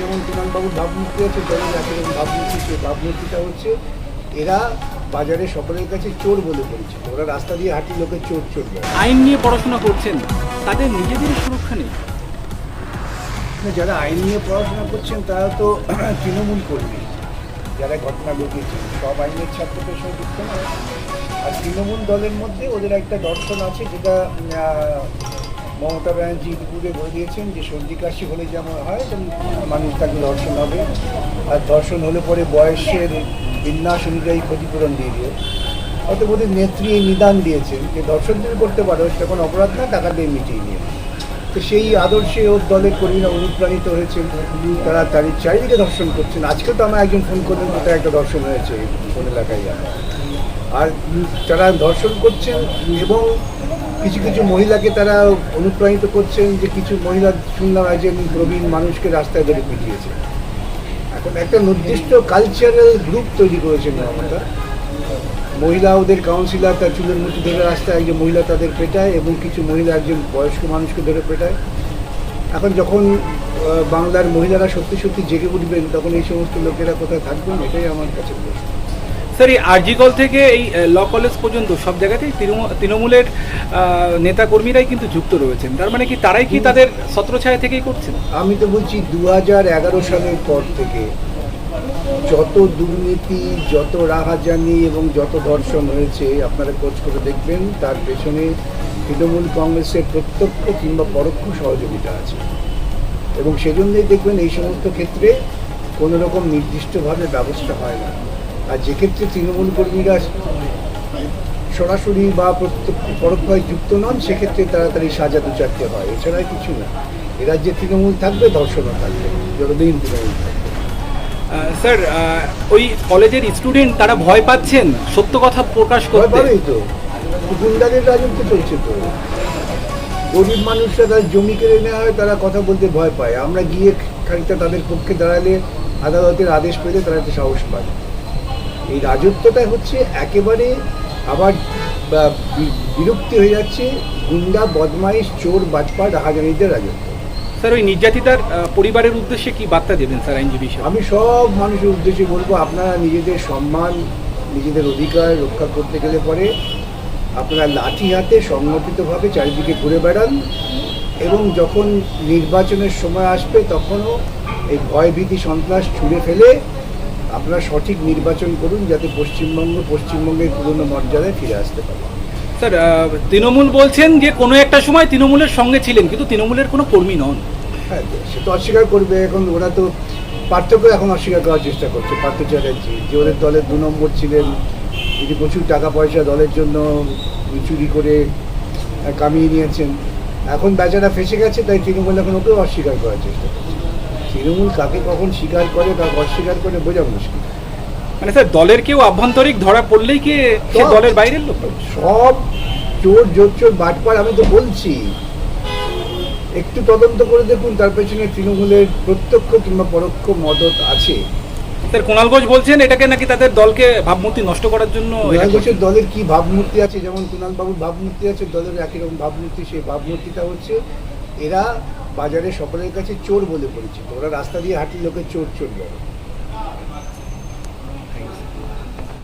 যেমন কুণালবাবুর ভাবমূর্তি আছে দলের একই রকম ভাবমূর্তি সেই ভাবমূর্তিটা হচ্ছে এরা বাজারে সকলের কাছে চোর বলে পরিচিত। ওরা রাস্তা দিয়ে হাঁটি লোকের চোর চোর আইন নিয়ে পড়াশোনা করছেন তাদের নিজেদের সুরক্ষা নেই। যারা আইন নিয়ে পড়াশোনা করছেন তারা তো তৃণমূল কর্মী। যারা ঘটনা ঘটিয়েছেন সব আইনের ছাত্র পেশায় যুক্ত নয়। আর তৃণমূল দলের মধ্যে ওদের একটা দর্শন আছে যেটা মমতা ব্যানার্জি দুপুরে বলে দিয়েছেন যে সর্দি কাশি হলে যেমন হয় মানুষ তাকে দর্শন হবে। আর দর্শন হলে পরে বয়সের বিন্যাস অনুযায়ী ক্ষতিপূরণ দিয়ে দিয়ে অতএব বোধহয় নেত্রী এই নিদান দিয়েছেন যে দর্শন যদি করতে পারো, সেটা কোনো অপরাধ না, টাকা দিয়ে মিটিয়ে নিয়ে তো সেই আদর্শে ওর দলের কর্মীরা অনুপ্রাণিত হয়েছেন। তারা তারই চারিদিকে দর্শন করছেন। আজকে তো আমার একজন ফোন করলেন, কোথায় একটা দর্শন হয়েছে কোন এলাকায় আর তারা দর্শন করছেন এবং কিছু কিছু মহিলাকে তারা অনুপ্রাণিত করছেন যে কিছু মহিলা শুনলাম একজন প্রবীণ মানুষকে রাস্তায় ধরে পিটিয়েছে। এখন একটা নির্দিষ্ট কালচারাল গ্রুপ তৈরি করেছেন মমতা। মহিলা ওদের কাউন্সিলর তার চুলের মুঠি ধরে রাস্তায় একজন মহিলা তাদের পেটায় এবং কিছু মহিলা একজন বয়স্ক মানুষকে ধরে পেটায়। এখন যখন বাংলার মহিলারা সত্যি সত্যি জেগে উঠবেন, তখন এই সমস্ত লোকেরা কোথায় থাকবেন, এটাই আমার কাছে প্রশ্ন। স্যার এই আরজিকল থেকে এই ল কলেজ পর্যন্ত সব জায়গাতেই তৃণমূল- তৃণমূলের নেতা কর্মীরাই কিন্তু যুক্ত রয়েছেন। তার মানে কি তারাই কি তাদের ছত্রছায়া থেকেই করছেন? আমি তো বলছি দু হাজার এগারো সালের পর থেকে যত দুর্নীতি যত রাহাজানি এবং যত ধর্ষণ হয়েছে আপনারা খোঁজ করে দেখবেন তার পেছনে তৃণমূল কংগ্রেসের প্রত্যক্ষ কিংবা পরোক্ষ সহযোগিতা আছে। এবং সেজন্যই দেখবেন এই সমস্ত ক্ষেত্রে কোনো রকম নির্দিষ্টভাবে ব্যবস্থা হয় না। আর যেক্ষেত্রে তৃণমূল কর্মীরা সরাসরি বা পরোক্ষভাবে যুক্ত নন সেক্ষেত্রে তাড়াতাড়ি সাজা দু চারটে হয়। এছাড়া কিছু না। এ রাজ্যে তৃণমূল থাকবে দর্শনও থাকবে। যতদিন তৃণমূল থাকবে। স্যার ওই কলেজের স্টুডেন্ট তারা ভয় পাচ্ছেন? সত্য কথা প্রকাশ করতে। পাবেই তো। গুন্ডাদের রাজত্ব চলছে তো। গরিব মানুষরা তাদের জমি কেড়ে নেওয়া হয় তারা কথা বলতে ভয় পায়। আমরা গিয়ে খানিকটা তাদের পক্ষে দাঁড়ালে আদালতের আদেশ পেলে তারা একটু সাহস পায়। এই রাজত্বটা হচ্ছে একেবারে আবার বিরক্তি হয়ে যাচ্ছে গুন্ডা বদমাইশ চোর বাজপা হাজারিদের রাজত্ব। স্যার ওই নির্যাতিতার পরিবারের উদ্দেশ্যে কি বার্তা দেবেন স্যার আইনজীবী আমি সব মানুষের উদ্দেশ্যে বলব আপনারা নিজেদের সম্মান নিজেদের অধিকার রক্ষা করতে গেলে পরে আপনারা লাঠি হাতে সংগঠিতভাবে চারিদিকে ঘুরে বেড়ান এবং যখন নির্বাচনের সময় আসবে তখনও এই ভয়ভীতি সন্ত্রাস ছুঁড়ে ফেলে আপনারা সঠিক নির্বাচন করুন যাতে পশ্চিমবঙ্গ পশ্চিমবঙ্গের পুরনো মর্যাদায় ফিরে আসতে পারে। স্যার তৃণমূল বলছেন যে কোনো একটা সময় তৃণমূলের সঙ্গে ছিলেন কিন্তু তৃণমূলের কোনো কর্মী নন। হ্যাঁ সে তো অস্বীকার করবে এখন ওরা তো পার্থক্য এখন অস্বীকার করার চেষ্টা করছে পার্থ চ্যাটার্জি যে ওদের দলের দু নম্বর ছিলেন এই যে প্রচুর টাকা পয়সা দলের জন্য চুরি করে কামিয়ে নিয়েছেন। এখন বেচারা ফেসে গেছে তাই তৃণমূল এখন ওকেও অস্বীকার করার চেষ্টা করছে। তৃণমূল কাকে কখন স্বীকার করে কাকে অস্বীকার করে বোঝা মুশকিল। মানে স্যার দলের কেউ আভ্যন্তরিক ধরা পড়লেই কি সে দলের বাইরের লোক? সব চোর জোর চোর বাটপার আমি তো বলছি। একটু তদন্ত করে দেখুন তার পেছনে তৃণমূলের প্রত্যক্ষ কিংবা পরোক্ষ মদত আছে। স্যার কুণাল ঘোষ বলছেন এটাকে নাকি তাদের দলকে ভাবমূর্তি নষ্ট করার জন্য কুণাল ঘোষের দলের কি ভাবমূর্তি আছে? যেমন কুণাল বাবুর ভাবমূর্তি আছে দলের একই রকম ভাবমূর্তি সেই ভাবমূর্তিটা হচ্ছে এরা বাজারে সকলের কাছে চোর বলে পরিচিত। ওরা রাস্তা দিয়ে হাঁটি লোকের চোর চোর বলে।